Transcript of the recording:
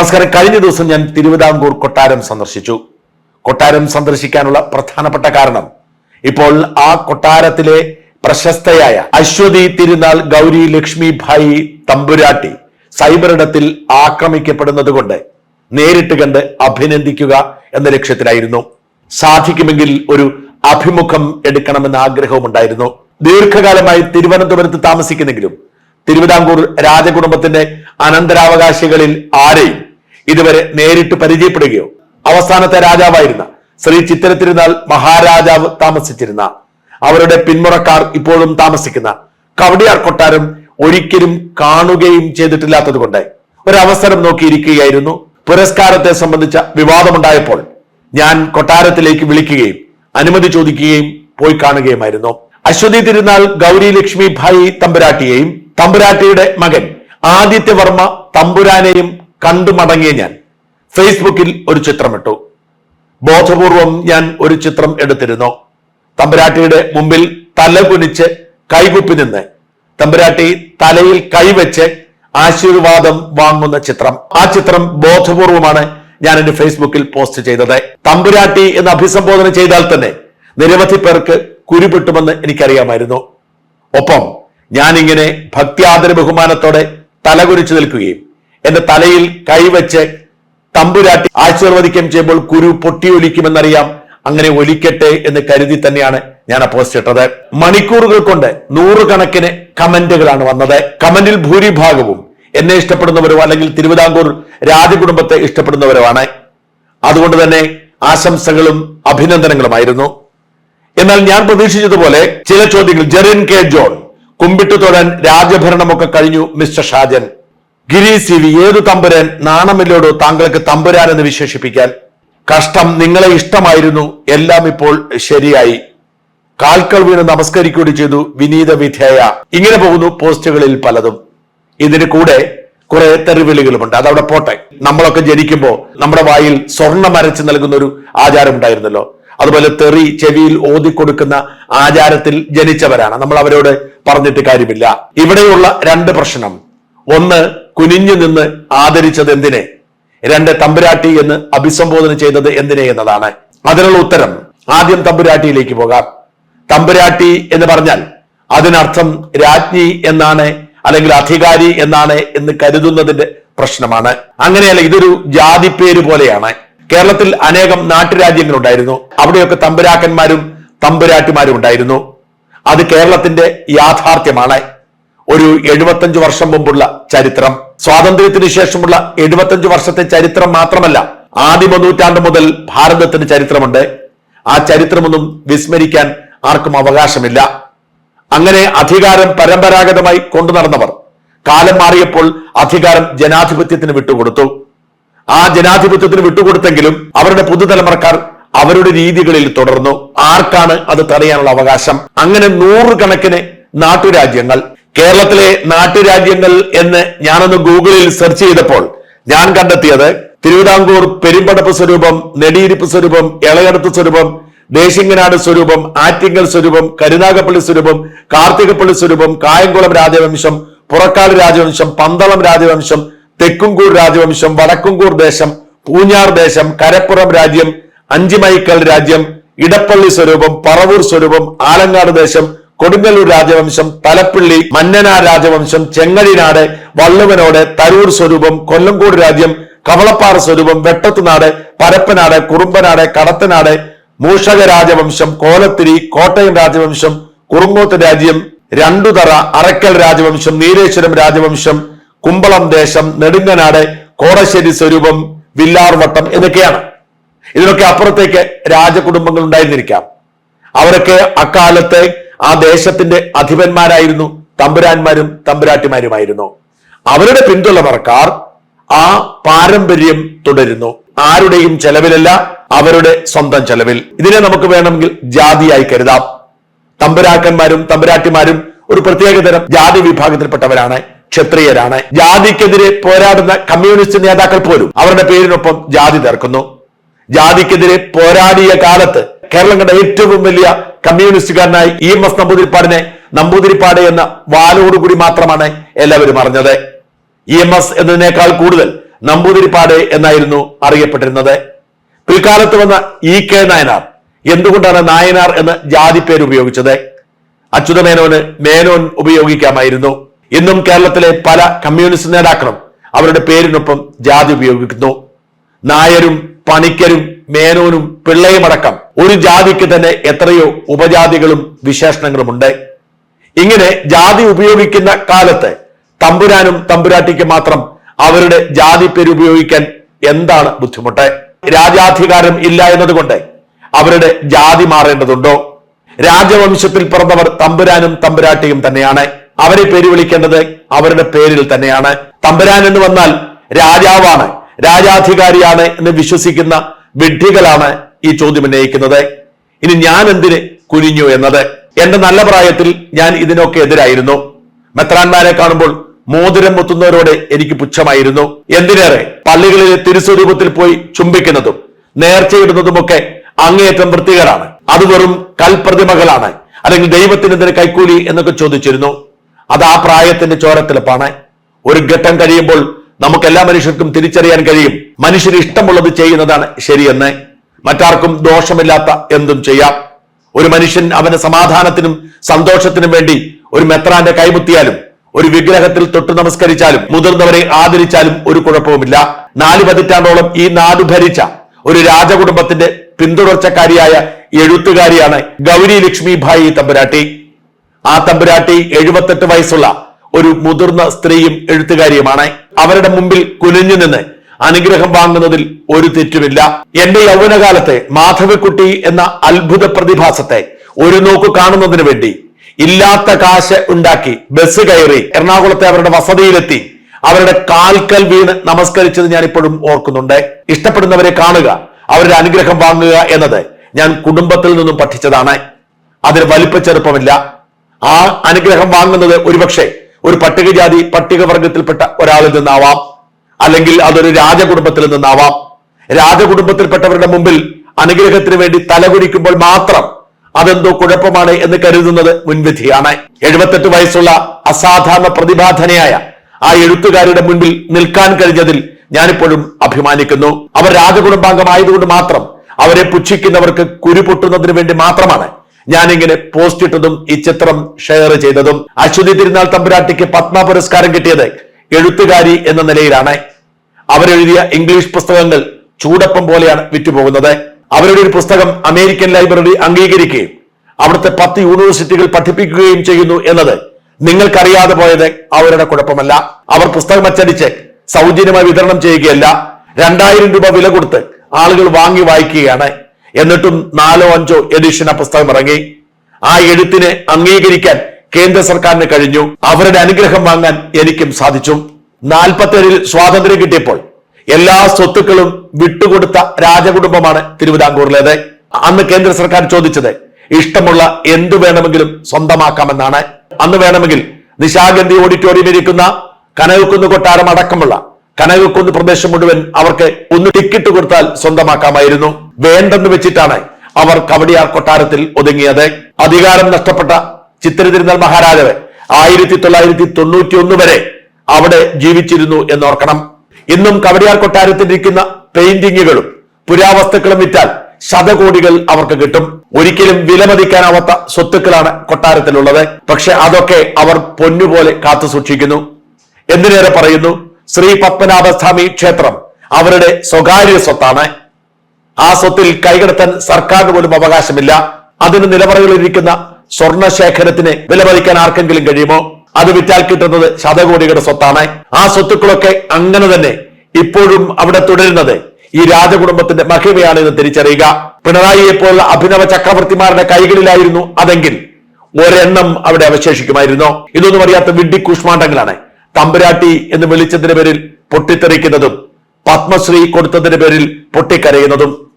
നമസ്കാരം. കഴിഞ്ഞ ദിവസം ഞാൻ തിരുവിതാംകൂർ കൊട്ടാരം സന്ദർശിച്ചു. കൊട്ടാരം സന്ദർശിക്കാനുള്ള പ്രധാനപ്പെട്ട കാരണം ഇപ്പോൾ ആ കൊട്ടാരത്തിലെ പ്രശസ്തയായ അശ്വതി തിരുനാൾ ഗൗരി ലക്ഷ്മി ഭായി തമ്പുരാട്ടി സൈബറിടത്തിൽ ആക്രമിക്കപ്പെടുന്നത് കൊണ്ട് നേരിട്ട് കണ്ട് അഭിനന്ദിക്കുക എന്ന ലക്ഷ്യത്തിലായിരുന്നു. സാധിക്കുമെങ്കിൽ ഒരു അഭിമുഖം എടുക്കണമെന്ന ആഗ്രഹവുമുണ്ടായിരുന്നു. ദീർഘകാലമായി തിരുവനന്തപുരത്ത് താമസിക്കുന്നെങ്കിലും തിരുവിതാംകൂർ രാജകുടുംബത്തിന്റെ അനന്തരാവകാശികളിൽ ആരെയും ഇതുവരെ നേരിട്ട് പരിചയപ്പെടുകയോ അവസാനത്തെ രാജാവായിരുന്ന ശ്രീ ചിത്തിര തിരുനാൾ മഹാരാജാവ് താമസിച്ചിരുന്ന അവരുടെ പിന്മുറക്കാർ ഇപ്പോഴും താമസിക്കുന്ന കവടിയാർ കൊട്ടാരം ഒരിക്കലും കാണുകയും ചെയ്തിട്ടില്ലാത്തത് കൊണ്ട് ഒരവസരം നോക്കിയിരിക്കുകയായിരുന്നു. പുരസ്കാരത്തെ സംബന്ധിച്ച വിവാദമുണ്ടായപ്പോൾ ഞാൻ കൊട്ടാരത്തിലേക്ക് വിളിക്കുകയും അനുമതി ചോദിക്കുകയും പോയി കാണുകയുമായിരുന്നു. അശ്വതി തിരുനാൾ ഗൗരി ലക്ഷ്മി ഭായി തമ്പുരാട്ടിയെയും തമ്പുരാട്ടിയുടെ മകൻ ആദിത്യവർമ്മ തമ്പുരാനെയും കണ്ടു മടങ്ങിയ ഞാൻ. ഫേസ്ബുക്കിൽ ഒരു ചിത്രമിട്ടു. ബോധപൂർവം ഞാൻ ഒരു ചിത്രം എടുത്തിരുന്നു. തമ്പുരാട്ടിയുടെ മുമ്പിൽ തല കുനിച്ച് കൈകുപ്പി നിന്ന് തമ്പുരാട്ടി തലയിൽ കൈവച്ച് ആശീർവാദം വാങ്ങുന്ന ചിത്രം. ആ ചിത്രം ബോധപൂർവമാണ് ഞാൻ എന്റെ ഫേസ്ബുക്കിൽ പോസ്റ്റ് ചെയ്തത്. തമ്പുരാട്ടി എന്ന് അഭിസംബോധന ചെയ്താൽ തന്നെ നിരവധി പേർക്ക് കുരുപെട്ടുമെന്ന് എനിക്കറിയാമായിരുന്നു. ഒപ്പം ഞാനിങ്ങനെ ഭക്തിയാദര ബഹുമാനത്തോടെ തലകുരിച്ചു നിൽക്കുകയും എന്റെ തലയിൽ കൈവച്ച് തമ്പുരാട്ടി ആശീർവദിക്കം ചെയ്യുമ്പോൾ കുരു പൊട്ടിയൊലിക്കുമെന്നറിയാം. അങ്ങനെ ഒലിക്കട്ടെ എന്ന് കരുതി തന്നെയാണ് ഞാൻ പോസ്റ്റ് ഇട്ടത്. മണിക്കൂറുകൾ കൊണ്ട് നൂറുകണക്കിന് കമന്റുകളാണ് വന്നത്. കമന്റിൽ ഭൂരിഭാഗവും എന്നെ ഇഷ്ടപ്പെടുന്നവരോ അല്ലെങ്കിൽ തിരുവിതാംകൂർ രാജകുടുംബത്തെ ഇഷ്ടപ്പെടുന്നവരോ ആണ്. അതുകൊണ്ട് തന്നെ ആശംസകളും അഭിനന്ദനങ്ങളുമായിരുന്നു. എന്നാൽ ഞാൻ പ്രതീക്ഷിച്ചതുപോലെ ചില ചോദ്യങ്ങൾ. ജെറിൻ കെ ജോൺ കുമ്പിട്ടു തൊഴാൻ രാജഭരണമൊക്കെ കഴിഞ്ഞു mister Shajan. Giri C V ഏതു തമ്പുരാൻ നാണമില്ലോടോ താങ്കൾക്ക് തമ്പുരാൻ എന്ന് വിശേഷിപ്പിക്കാൻ കഷ്ടം നിങ്ങളെ ഇഷ്ടമായിരുന്നു. എല്ലാം ഇപ്പോൾ ശരിയായി. കാൽക്കൾ വീണ് നമസ്കരിക്കുകയും ചെയ്തു വിനീത വിധേയ. ഇങ്ങനെ പോകുന്നു പോസ്റ്റുകളിൽ പലതും. ഇതിന് കൂടെ കുറെ തെറിവിളികളുമുണ്ട്. അതവിടെ പോട്ടെ. നമ്മളൊക്കെ ജനിക്കുമ്പോൾ നമ്മുടെ വായിൽ സ്വർണം അരച്ച് നൽകുന്ന ഒരു ആചാരം ഉണ്ടായിരുന്നല്ലോ അതുപോലെ തെറി ചെവിയിൽ ഓതിക്കൊടുക്കുന്ന ആചാരത്തിൽ ജനിച്ചവരാണ്. നമ്മൾ അവരോട് പറഞ്ഞിട്ട് കാര്യമില്ല. ഇവിടെയുള്ള രണ്ട് പ്രശ്നം. ഒന്ന് കുനിഞ്ഞു നിന്ന് ആദരിച്ചത് എന്തിനെ? രണ്ട് തമ്പുരാട്ടി എന്ന് അഭിസംബോധന ചെയ്തത് എന്തിനെ എന്നതാണ്. അതിനുള്ള ഉത്തരം ആദ്യം തമ്പുരാട്ടിയിലേക്ക് പോകാം. തമ്പുരാട്ടി എന്ന് പറഞ്ഞാൽ അതിനർത്ഥം രാജ്ഞി എന്നാണ് അല്ലെങ്കിൽ അധികാരി എന്നാണ് എന്ന് കരുതുന്നതിന്റെ പ്രശ്നമാണ്. അങ്ങനെയല്ല ഇതൊരു ജാതി പേര് പോലെയാണ്. കേരളത്തിൽ അനേകം നാട്ടുരാജ്യങ്ങളുണ്ടായിരുന്നു. അവിടെയൊക്കെ തമ്പുരാക്കന്മാരും തമ്പുരാട്ടിമാരും ഉണ്ടായിരുന്നു. അത് കേരളത്തിന്റെ യാഥാർത്ഥ്യമാണ്. ഒരു എഴുപത്തഞ്ച് വർഷം മുമ്പുള്ള ചരിത്രം. സ്വാതന്ത്ര്യത്തിന് ശേഷമുള്ള എഴുപത്തഞ്ച് വർഷത്തെ ചരിത്രം മാത്രമല്ല ആദിമ നൂറ്റാണ്ട് മുതൽ ഭാരതത്തിന് ചരിത്രമുണ്ട്. ആ ചരിത്രമൊന്നും വിസ്മരിക്കാൻ ആർക്കും അവകാശമില്ല. അങ്ങനെ അധികാരം പരമ്പരാഗതമായി കൊണ്ടു നടന്നവർ കാലം മാറിയപ്പോൾ അധികാരം ജനാധിപത്യത്തിന് വിട്ടുകൊടുത്തു. ആ ജനാധിപത്യത്തിന് വിട്ടുകൊടുത്തെങ്കിലും അവരുടെ പുതുതലമുറക്കാർ അവരുടെ രീതികളിൽ തുടർന്നു. ആർക്കാണ് അത് തടയാനുള്ള അവകാശം? അങ്ങനെ നൂറുകണക്കിന് നാട്ടുരാജ്യങ്ങൾ കേരളത്തിലെ നാട്ടുരാജ്യങ്ങൾ എന്ന് ഞാനൊന്ന് ഗൂഗിളിൽ സെർച്ച് ചെയ്തപ്പോൾ ഞാൻ കണ്ടെത്തിയത് തിരുവിതാംകൂർ പെരുമ്പടപ്പ് സ്വരൂപം നെടിയിരിപ്പ് സ്വരൂപം ഇളയടത്ത് സ്വരൂപം ദേശിങ്ങനാട് സ്വരൂപം ആറ്റിങ്ങൽ സ്വരൂപം കരുനാഗപ്പള്ളി സ്വരൂപം കാർത്തികപ്പള്ളി സ്വരൂപം കായംകുളം രാജവംശം പുറക്കാട് രാജവംശം പന്തളം രാജവംശം തെക്കുംകൂർ രാജവംശം വടക്കുംകൂർ ദേശം പൂഞ്ഞാർ ദേശം കരപ്പുറം രാജ്യം അഞ്ചിമൈക്കൽ രാജ്യം ഇടപ്പള്ളി സ്വരൂപം പറവൂർ സ്വരൂപം ആലങ്ങാട് ദേശം കൊടുങ്ങല്ലൂർ രാജവംശം തലപ്പള്ളി മന്നനാ രാജവംശം ചെങ്ങഴിനാട് വള്ളുവനോട് തരൂർ സ്വരൂപം കൊല്ലംകോട് രാജ്യം കവളപ്പാറ സ്വരൂപം വെട്ടത്തുനാട് പരപ്പനാട് കുറുമ്പനാട് കടത്തനാട് മൂഷക രാജവംശം കോലത്തിരി കോട്ടയം രാജവംശം കുറുങ്ങോത്ത് രാജ്യം രണ്ടുതറ അറക്കൽ രാജവംശം നീലേശ്വരം രാജവംശം കുമ്പളം ദേശം നെടുങ്ങനാട് കോടശ്ശേരി സ്വരൂപം വില്ലാർവട്ടം എന്നൊക്കെയാണ്. ഇതിനൊക്കെ അപ്പുറത്തേക്ക് രാജകുടുംബങ്ങൾ ഉണ്ടായിരുന്നിരിക്കാം. അവരൊക്കെ അക്കാലത്ത് ആ ദേശത്തിന്റെ അധിപന്മാരായിരുന്നു തമ്പുരാന്മാരും തമ്പുരാട്ടിമാരുമായിരുന്നു. അവരുടെ പിന്തുണവർക്കാർ ആ പാരമ്പര്യം തുടരുന്നു. ആരുടെയും ചെലവിലല്ല അവരുടെ സ്വന്തം ചെലവിൽ. ഇതിനെ നമുക്ക് വേണമെങ്കിൽ ജാതിയായി കരുതാം. തമ്പുരാക്കന്മാരും തമ്പുരാട്ടിമാരും ഒരു പ്രത്യേക തരം ജാതി വിഭാഗത്തിൽപ്പെട്ടവരാണ് ക്ഷത്രിയരാണ്. ജാതിക്കെതിരെ പോരാടുന്ന കമ്മ്യൂണിസ്റ്റ് നേതാക്കൾ പോലും അവരുടെ പേരിനൊപ്പം ജാതി തീർക്കുന്നു ജാതിക്കെതിരെ പോരാടിയ കാലത്ത് കേരളം കണ്ട ഏറ്റവും വലിയ കമ്മ്യൂണിസ്റ്റുകാരനായി ഇ എം എസ് നമ്പൂതിരിപ്പാടിനെ നമ്പൂതിരിപ്പാട് എന്ന വാലോടുകൂടി മാത്രമാണ് എല്ലാവരും അറിഞ്ഞത്. ഇ എം എസ് എന്നതിനേക്കാൾ കൂടുതൽ നമ്പൂതിരിപ്പാട് എന്നായിരുന്നു അറിയപ്പെട്ടിരുന്നത്. പിൽക്കാലത്ത് വന്ന ഇ കെ നായനാർ എന്തുകൊണ്ടാണ് നായനാർ എന്ന ജാതി പേര് ഉപയോഗിച്ചത്? അച്യുത മേനോന് മേനോൻ ഉപയോഗിക്കാമായിരുന്നു. ഇന്നും കേരളത്തിലെ പല കമ്മ്യൂണിസ്റ്റ് നേതാക്കളും അവരുടെ പേരിനൊപ്പം ജാതി ഉപയോഗിക്കുന്നു. നായരും പണിക്കരും മേനോനും പിള്ളയും അടക്കം ഒരു ജാതിക്ക് തന്നെ എത്രയോ ഉപജാതികളും വിശേഷണങ്ങളുമുണ്ട്. ഇങ്ങനെ ജാതി ഉപയോഗിക്കുന്ന കാലത്ത് തമ്പുരാനും തമ്പുരാട്ടിക്ക് മാത്രം അവരുടെ ജാതി പേര് ഉപയോഗിക്കാൻ എന്താണ് ബുദ്ധിമുട്ട്? രാജാധികാരം ഇല്ല എന്നതുകൊണ്ട് അവരുടെ ജാതി മാറേണ്ടതുണ്ടോ? രാജവംശത്തിൽ പിറന്നവർ തമ്പുരാനും തമ്പുരാട്ടിയും തന്നെയാണ്. അവരെ പേര് വിളിക്കേണ്ടത് അവരുടെ പേരിൽ തന്നെയാണ്. തമ്പുരാൻ എന്ന് വന്നാൽ രാജാവാണ് രാജാധികാരിയാണ് എന്ന് വിശ്വസിക്കുന്ന വിഡ്ഢികളാണ് ഈ ചോദ്യം ഉന്നയിക്കുന്നത്? ഇനി ഞാൻ എന്തിന് കുനിഞ്ഞു എന്നത്? എന്റെ നല്ല പ്രായത്തിൽ ഞാൻ ഇതിനൊക്കെ എതിരായിരുന്നു. മെത്രാന്മാരെ കാണുമ്പോൾ മോതിരം മുത്തുന്നവരോട് എനിക്ക് പുച്ഛമായിരുന്നു. എന്തിനേറെ? പള്ളികളിലെ തിരുസ്വരൂപത്തിൽ പോയി ചുംബിക്കുന്നതും നേർച്ചയിടുന്നതുമൊക്കെ അങ്ങേയറ്റം വൃത്തികരാണ് അത് വെറും കൽപ്രതിമകളാണ്. അല്ലെങ്കിൽ ദൈവത്തിന് എന്തിനു കൈക്കൂലി എന്നൊക്കെ ചോദിച്ചിരുന്നു. അത് ആ പ്രായത്തിന്റെ ചോരത്തിലപ്പാണ്. ഒരു ഘട്ടം കഴിയുമ്പോൾ നമുക്ക് എല്ലാ മനുഷ്യർക്കും തിരിച്ചറിയാൻ കഴിയും. മനുഷ്യന് ഇഷ്ടമുള്ളത് ചെയ്യുന്നതാണ് ശരിയെന്ന്. മറ്റാർക്കും ദോഷമില്ലാത്ത എന്തും ചെയ്യാം. ഒരു മനുഷ്യൻ അവന്റെ സമാധാനത്തിനും സന്തോഷത്തിനും വേണ്ടി ഒരു മെത്രാന്റെ കൈമുത്തിയാലും ഒരു വിഗ്രഹത്തിൽ തൊട്ട് നമസ്കരിച്ചാലും മുതിർന്നവരെ ആദരിച്ചാലും ഒരു കുഴപ്പവുമില്ല. നാല് പതിറ്റാണ്ടോളം ഈ നാട് ഭരിച്ച ഒരു രാജകുടുംബത്തിന്റെ പിന്തുടർച്ചക്കാരിയായ എഴുത്തുകാരിയാണ് ഗൗരി ലക്ഷ്മി ഭായി തമ്പുരാട്ടി. ആ തമ്പുരാട്ടി എഴുപത്തെട്ട് വയസ്സുള്ള ഒരു മുതിർന്ന സ്ത്രീയും എഴുത്തുകാരിയുമാണ്. അവരുടെ മുമ്പിൽ കുനിഞ്ഞു നിന്ന് അനുഗ്രഹം വാങ്ങുന്നതിൽ ഒരു തെറ്റുമില്ല. എന്റെ യൗവനകാലത്തെ മാധവിക്കുട്ടി എന്ന അത്ഭുത പ്രതിഭാസത്തെ ഒരു നോക്ക് കാണുന്നതിന് വേണ്ടി ഇല്ലാത്ത കാശ് ഉണ്ടാക്കി ബസ് കയറി എറണാകുളത്തെ അവരുടെ വസതിയിലെത്തി അവരുടെ കാൽക്കൽ വീണ് നമസ്കരിച്ചത് ഞാൻ ഇപ്പോഴും ഓർക്കുന്നുണ്ട്. ഇഷ്ടപ്പെടുന്നവരെ കാണുക അവരുടെ അനുഗ്രഹം വാങ്ങുക എന്നത് ഞാൻ കുടുംബത്തിൽ നിന്നും പഠിച്ചതാണ്. അതിന് വലിപ്പ ചെറുപ്പമില്ല. ആ അനുഗ്രഹം വാങ്ങുന്നത് ഒരുപക്ഷെ ഒരു പട്ടികജാതി പട്ടികവർഗത്തിൽപ്പെട്ട ഒരാളിൽ നിന്നാവാം. അല്ലെങ്കിൽ അതൊരു രാജകുടുംബത്തിൽ നിന്നാവാം. രാജകുടുംബത്തിൽപ്പെട്ടവരുടെ മുമ്പിൽ അനുഗ്രഹത്തിന് വേണ്ടി തലകുരിക്കുമ്പോൾ മാത്രം അതെന്തോ കുഴപ്പമാണ് എന്ന് കരുതുന്നത് മുൻവിധിയാണ്. എഴുപത്തെട്ട് വയസ്സുള്ള അസാധാരണ പ്രതിഭാധനയായ ആ എഴുത്തുകാരുടെ മുൻപിൽ നിൽക്കാൻ കഴിഞ്ഞതിൽ ഞാനിപ്പോഴും അഭിമാനിക്കുന്നു. അവർ രാജകുടുംബാംഗമായതുകൊണ്ട് മാത്രം അവരെ പുച്ഛിക്കുന്നവർക്ക് കുരു പൊട്ടുന്നതിന് വേണ്ടി മാത്രമാണ് ഞാനിങ്ങനെ പോസ്റ്റ് ഇട്ടതും ഈ ചിത്രം ഷെയർ ചെയ്തതും. അശ്വതി തിരുനാൾ തമ്പുരാട്ടിക്ക് പത്മ പുരസ്കാരം കിട്ടിയത് എഴുത്തുകാരി എന്ന നിലയിലാണ്. അവരെഴുതിയ ഇംഗ്ലീഷ് പുസ്തകങ്ങൾ ചൂടപ്പം പോലെയാണ് വിറ്റുപോകുന്നത്. അവരുടെ ഒരു പുസ്തകം അമേരിക്കൻ ലൈബ്രറി അംഗീകരിക്കുകയും അവിടുത്തെ പത്ത് യൂണിവേഴ്സിറ്റികൾ പഠിപ്പിക്കുകയും ചെയ്യുന്നു എന്നത് നിങ്ങൾക്കറിയാതെ പോയത് അവരുടെ കുഴപ്പമല്ല. അവർ പുസ്തകം അച്ചടിച്ച് സൗജന്യമായി വിതരണം ചെയ്യുകയല്ല രണ്ടായിരം രൂപ വില കൊടുത്ത് ആളുകൾ വാങ്ങി വായിക്കുകയാണ്. എന്നിട്ടും നാലോ അഞ്ചോ എഡിഷൻ ആ പുസ്തകം ഇറങ്ങി. ആ എഴുത്തിനെ അംഗീകരിക്കാൻ കേന്ദ്ര സർക്കാരിന് കഴിഞ്ഞു. അവരുടെ അനുഗ്രഹം വാങ്ങാൻ എനിക്കും സാധിച്ചു. നാൽപ്പത്തേഴിൽ സ്വാതന്ത്ര്യം കിട്ടിയപ്പോൾ എല്ലാ സ്വത്തുക്കളും വിട്ടുകൊടുത്ത രാജകുടുംബമാണ് തിരുവിതാംകൂറിലേത്. അന്ന് കേന്ദ്ര സർക്കാർ ചോദിച്ചത് ഇഷ്ടമുള്ള എന്തു വേണമെങ്കിലും സ്വന്തമാക്കാമെന്നാണ്. അന്ന് വേണമെങ്കിൽ നിശാഗന്ധി ഓഡിറ്റോറിയം ഇരിക്കുന്ന കനകക്കുന്ന് കൊട്ടാരം അടക്കമുള്ള കനകക്കുന്ന് പ്രദേശം മുഴുവൻ അവർക്ക് ഒന്ന് ടിക്കറ്റ് കൊടുത്താൽ സ്വന്തമാക്കാമായിരുന്നു. വേണ്ടെന്ന് വെച്ചിട്ടാണ് അവർ കവടിയാർ കൊട്ടാരത്തിൽ ഒതുങ്ങിയത്. അധികാരം നഷ്ടപ്പെട്ട ചിത്തിര തിരുനാൾ മഹാരാജാവ് ആയിരത്തി തൊള്ളായിരത്തി തൊണ്ണൂറ്റി ഒന്ന് വരെ അവിടെ ജീവിച്ചിരുന്നു എന്നോർക്കണം. ഇന്നും കവടിയാർ കൊട്ടാരത്തിലിരിക്കുന്ന പെയിന്റിങ്ങുകളും പുരാവസ്തുക്കളും വിറ്റാൽ ശതകോടികൾ അവർക്ക് കിട്ടും. ഒരിക്കലും വിലമതിക്കാനാവാത്ത സ്വത്തുക്കളാണ് കൊട്ടാരത്തിലുള്ളത്. പക്ഷെ അതൊക്കെ അവർ പൊന്നുപോലെ കാത്തു സൂക്ഷിക്കുന്നു. എന്തിനേറെ പറയുന്നു? ശ്രീ പത്മനാഭസ്വാമി ക്ഷേത്രം അവരുടെ സ്വകാര്യ സ്വത്താണ്. ആ സ്വത്തിൽ കൈകടത്താൻ സർക്കാരിന് പോലും അവകാശമില്ല. അതിന് നിലവറകളിലിരിക്കുന്ന സ്വർണ ശേഖരത്തിന് വിലമതിക്കാൻ ആർക്കെങ്കിലും കഴിയുമോ? അത് വിറ്റാൽ കിട്ടുന്നത് ശതകോടികളുടെ സ്വത്താണ്. ആ സ്വത്തുക്കളൊക്കെ അങ്ങനെ തന്നെ ഇപ്പോഴും അവിടെ തുടരുന്നത്. ഈ രാജകുടുംബത്തിന്റെ മഹിമയാണ് എന്ന് തിരിച്ചറിയുക. പിണറായിയെ പോലുള്ള അഭിനവ ചക്രവർത്തിമാരുടെ കൈകളിലായിരുന്നു അതെങ്കിൽ ഒരെണ്ണം അവിടെ അവശേഷിക്കുമായിരുന്നു. ഇതൊന്നും അറിയാത്ത വിഡ്ഢി കൂഷ്മാണ്ടങ്ങളാണ് തമ്പുരാട്ടി എന്ന് വിളിച്ചതിന്റെ പേരിൽ പൊട്ടിത്തെറിക്കുന്നതും പത്മശ്രീ കൊടുത്തതിന്റെ പേരിൽ പൊട്ടിക്കരയുന്നതും.